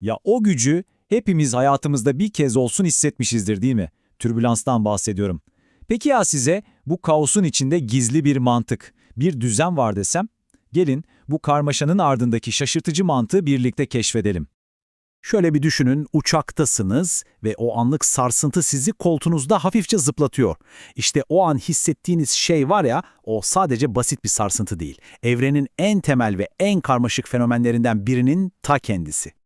Ya o gücü hepimiz hayatımızda bir kez olsun hissetmişizdir değil mi? Türbülanstan bahsediyorum. Peki ya size bu kaosun içinde gizli bir mantık, bir düzen var desem? Gelin bu karmaşanın ardındaki şaşırtıcı mantığı birlikte keşfedelim. Şöyle bir düşünün, uçaktasınız ve o anlık sarsıntı sizi koltuğunuzda hafifçe zıplatıyor. İşte o an hissettiğiniz şey var ya, o sadece basit bir sarsıntı değil. Evrenin en temel ve en karmaşık fenomenlerinden birinin ta kendisi.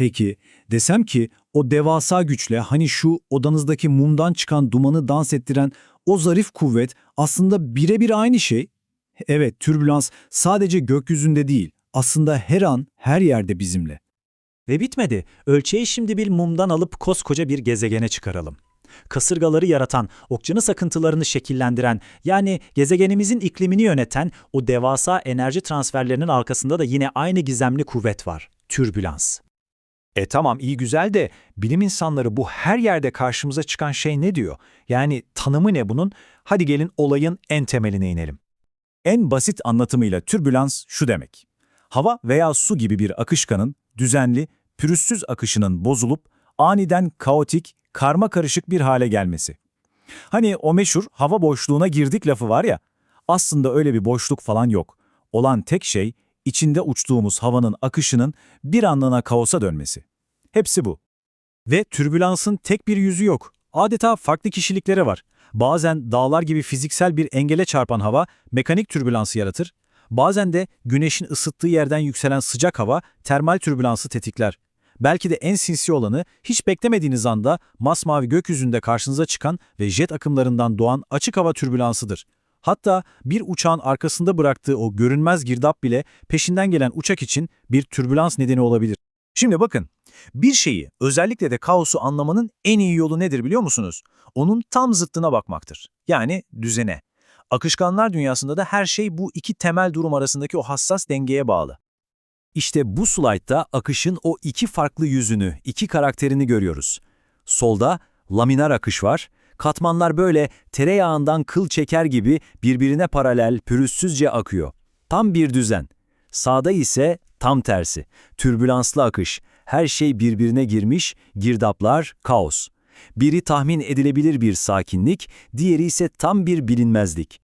Peki desem ki o devasa güçle hani şu odanızdaki mumdan çıkan dumanı dans ettiren o zarif kuvvet aslında birebir aynı şey. Evet, türbülans sadece gökyüzünde değil, aslında her an, her yerde bizimle. Ve bitmedi. Ölçeği şimdi bir mumdan alıp koskoca bir gezegene çıkaralım. Kasırgaları yaratan, okyanus akıntılarını şekillendiren, yani gezegenimizin iklimini yöneten o devasa enerji transferlerinin arkasında da yine aynı gizemli kuvvet var. Türbülans. E tamam iyi güzel de bilim insanları bu her yerde karşımıza çıkan şey ne diyor? Yani tanımı ne bunun? Hadi gelin olayın en temeline inelim. En basit anlatımıyla türbülans şu demek. Hava veya su gibi bir akışkanın düzenli, pürüzsüz akışının bozulup aniden kaotik, karma karışık bir hale gelmesi. Hani o meşhur hava boşluğuna girdik lafı var ya, aslında öyle bir boşluk falan yok. Olan tek şey içinde uçtuğumuz havanın akışının bir anlığına kaosa dönmesi. Hepsi bu. Ve türbülansın tek bir yüzü yok. Adeta farklı kişiliklere var. Bazen dağlar gibi fiziksel bir engele çarpan hava mekanik türbülansı yaratır. Bazen de güneşin ısıttığı yerden yükselen sıcak hava termal türbülansı tetikler. Belki de en sinsi olanı hiç beklemediğiniz anda masmavi gökyüzünde karşınıza çıkan ve jet akımlarından doğan açık hava türbülansıdır. Hatta bir uçağın arkasında bıraktığı o görünmez girdap bile peşinden gelen uçak için bir türbülans nedeni olabilir. Şimdi bakın, bir şeyi, özellikle de kaosu anlamanın en iyi yolu nedir biliyor musunuz? Onun tam zıttına bakmaktır. Yani düzene. Akışkanlar dünyasında da her şey bu iki temel durum arasındaki o hassas dengeye bağlı. İşte bu slaytta akışın o iki farklı yüzünü, iki karakterini görüyoruz. Solda laminar akış var. Katmanlar böyle tereyağından kıl çeker gibi birbirine paralel, pürüzsüzce akıyor. Tam bir düzen. Sağda ise tam tersi. Türbülanslı akış. Her şey birbirine girmiş, girdaplar, kaos. Biri tahmin edilebilir bir sakinlik, diğeri ise tam bir bilinmezlik.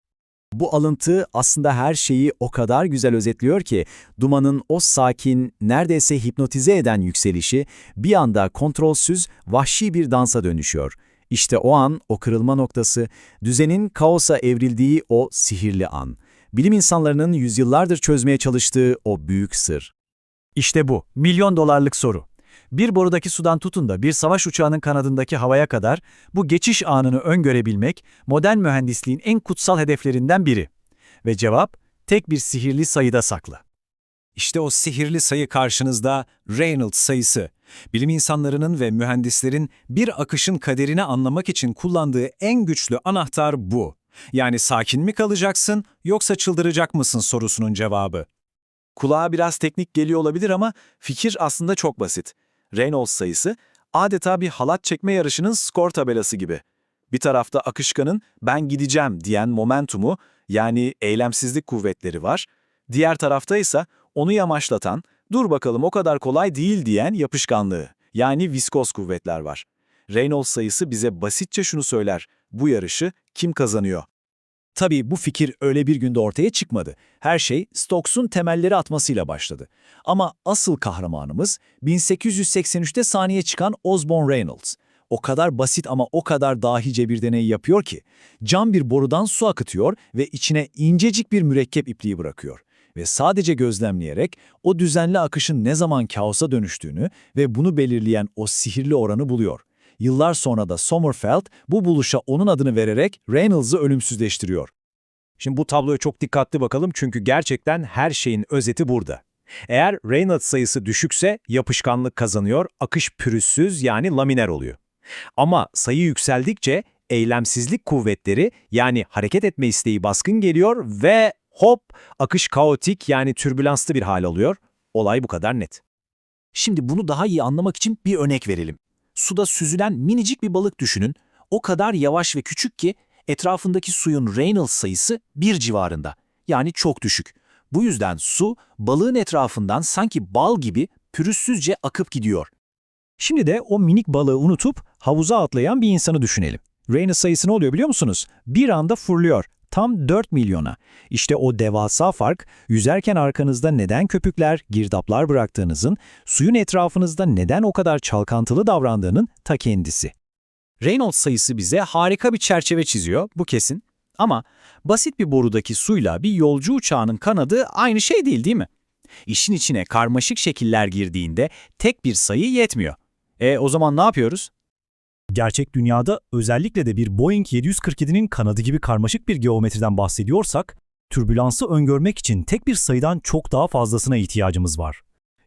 Bu alıntı aslında her şeyi o kadar güzel özetliyor ki, dumanın o sakin, neredeyse hipnotize eden yükselişi bir anda kontrolsüz, vahşi bir dansa dönüşüyor. İşte o an, o kırılma noktası, düzenin kaosa evrildiği o sihirli an. Bilim insanlarının yüzyıllardır çözmeye çalıştığı o büyük sır. İşte bu, milyon dolarlık soru. Bir borudaki sudan tutun da bir savaş uçağının kanadındaki havaya kadar bu geçiş anını öngörebilmek modern mühendisliğin en kutsal hedeflerinden biri. Ve cevap tek bir sihirli sayıda saklı. İşte o sihirli sayı karşınızda Reynolds sayısı. Bilim insanlarının ve mühendislerin bir akışın kaderini anlamak için kullandığı en güçlü anahtar bu. Yani sakin mi kalacaksın yoksa çıldıracak mısın sorusunun cevabı. Kulağa biraz teknik geliyor olabilir ama fikir aslında çok basit. Reynolds sayısı adeta bir halat çekme yarışının skor tabelası gibi. Bir tarafta akışkanın ben gideceğim diyen momentumu yani eylemsizlik kuvvetleri var. Diğer tarafta ise onu yamaçlatan, dur bakalım o kadar kolay değil diyen yapışkanlığı yani viskoz kuvvetler var. Reynolds sayısı bize basitçe şunu söyler, bu yarışı kim kazanıyor? Tabii bu fikir öyle bir günde ortaya çıkmadı. Her şey Stokes'un temelleri atmasıyla başladı. Ama asıl kahramanımız 1883'te sahneye çıkan Osborne Reynolds. O kadar basit ama o kadar dahice bir deney yapıyor ki, cam bir borudan su akıtıyor ve içine incecik bir mürekkep ipliği bırakıyor. Ve sadece gözlemleyerek o düzenli akışın ne zaman kaosa dönüştüğünü ve bunu belirleyen o sihirli oranı buluyor. Yıllar sonra da Sommerfeld bu buluşa onun adını vererek Reynolds'ı ölümsüzleştiriyor. Şimdi bu tabloya çok dikkatli bakalım çünkü gerçekten her şeyin özeti burada. Eğer Reynolds sayısı düşükse yapışkanlık kazanıyor, akış pürüzsüz yani laminer oluyor. Ama sayı yükseldikçe eylemsizlik kuvvetleri yani hareket etme isteği baskın geliyor ve hop akış kaotik yani türbülanslı bir hal alıyor. Olay bu kadar net. Şimdi bunu daha iyi anlamak için bir örnek verelim. Suda süzülen minicik bir balık düşünün. O kadar yavaş ve küçük ki etrafındaki suyun Reynolds sayısı bir civarında. Yani çok düşük. Bu yüzden su balığın etrafından sanki bal gibi pürüzsüzce akıp gidiyor. Şimdi de o minik balığı unutup havuza atlayan bir insanı düşünelim. Reynolds sayısı ne oluyor biliyor musunuz? Bir anda fırlıyor. Tam 4 milyona. İşte o devasa fark, yüzerken arkanızda neden köpükler, girdaplar bıraktığınızın, suyun etrafınızda neden o kadar çalkantılı davrandığının ta kendisi. Reynolds sayısı bize harika bir çerçeve çiziyor, bu kesin. Ama basit bir borudaki suyla bir yolcu uçağının kanadı aynı şey değil değil mi? İşin içine karmaşık şekiller girdiğinde tek bir sayı yetmiyor. E o zaman ne yapıyoruz? Gerçek dünyada özellikle de bir Boeing 747'nin kanadı gibi karmaşık bir geometriden bahsediyorsak, türbülansı öngörmek için tek bir sayıdan çok daha fazlasına ihtiyacımız var.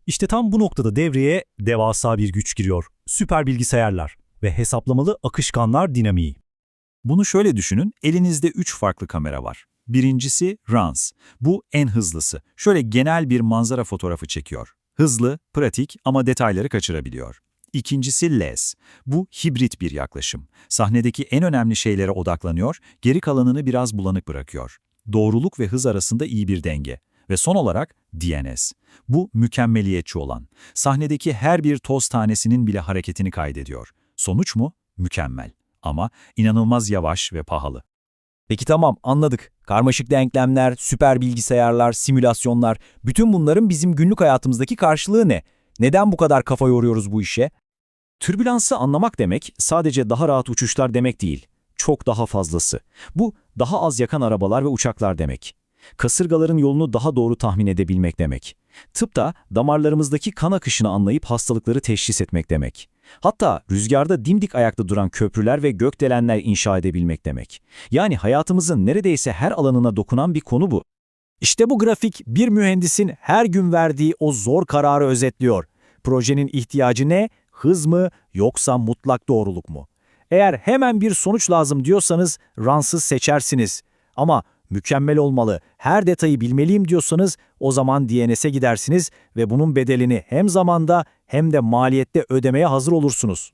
İşte tam bu noktada devreye devasa bir güç giriyor. Süper bilgisayarlar ve hesaplamalı akışkanlar dinamiği. Bunu şöyle düşünün, elinizde 3 farklı kamera var. Birincisi RANS. Bu en hızlısı. Şöyle genel bir manzara fotoğrafı çekiyor. Hızlı, pratik ama detayları kaçırabiliyor. İkincisi LES. Bu hibrit bir yaklaşım. Sahnedeki en önemli şeylere odaklanıyor, geri kalanını biraz bulanık bırakıyor. Doğruluk ve hız arasında iyi bir denge. Ve son olarak DNS. Bu mükemmeliyetçi olan. Sahnedeki her bir toz tanesinin bile hareketini kaydediyor. Sonuç mu? Mükemmel. Ama inanılmaz yavaş ve pahalı. Peki tamam anladık. Karmaşık denklemler, süper bilgisayarlar, simülasyonlar, bütün bunların bizim günlük hayatımızdaki karşılığı ne? Neden bu kadar kafa yoruyoruz bu işe? Türbülansı anlamak demek sadece daha rahat uçuşlar demek değil. Çok daha fazlası. Bu daha az yakan arabalar ve uçaklar demek. Kasırgaların yolunu daha doğru tahmin edebilmek demek. Tıpta damarlarımızdaki kan akışını anlayıp hastalıkları teşhis etmek demek. Hatta rüzgarda dimdik ayakta duran köprüler ve gökdelenler inşa edebilmek demek. Yani hayatımızın neredeyse her alanına dokunan bir konu bu. İşte bu grafik bir mühendisin her gün verdiği o zor kararı özetliyor. Projenin ihtiyacı ne? Hız mı yoksa mutlak doğruluk mu? Eğer hemen bir sonuç lazım diyorsanız ransız seçersiniz. Ama mükemmel olmalı, her detayı bilmeliyim diyorsanız o zaman DNS'e gidersiniz ve bunun bedelini hem zamanda hem de maliyette ödemeye hazır olursunuz.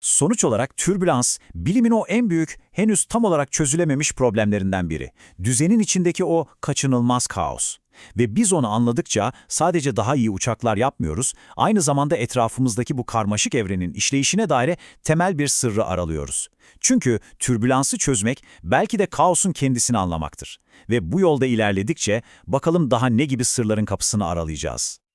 Sonuç olarak türbülans, bilimin o en büyük, henüz tam olarak çözülememiş problemlerinden biri. Düzenin içindeki o kaçınılmaz kaos. Ve biz onu anladıkça sadece daha iyi uçaklar yapmıyoruz, aynı zamanda etrafımızdaki bu karmaşık evrenin işleyişine dair temel bir sırrı aralıyoruz. Çünkü türbülansı çözmek belki de kaosun kendisini anlamaktır. Ve bu yolda ilerledikçe bakalım daha ne gibi sırların kapısını aralayacağız.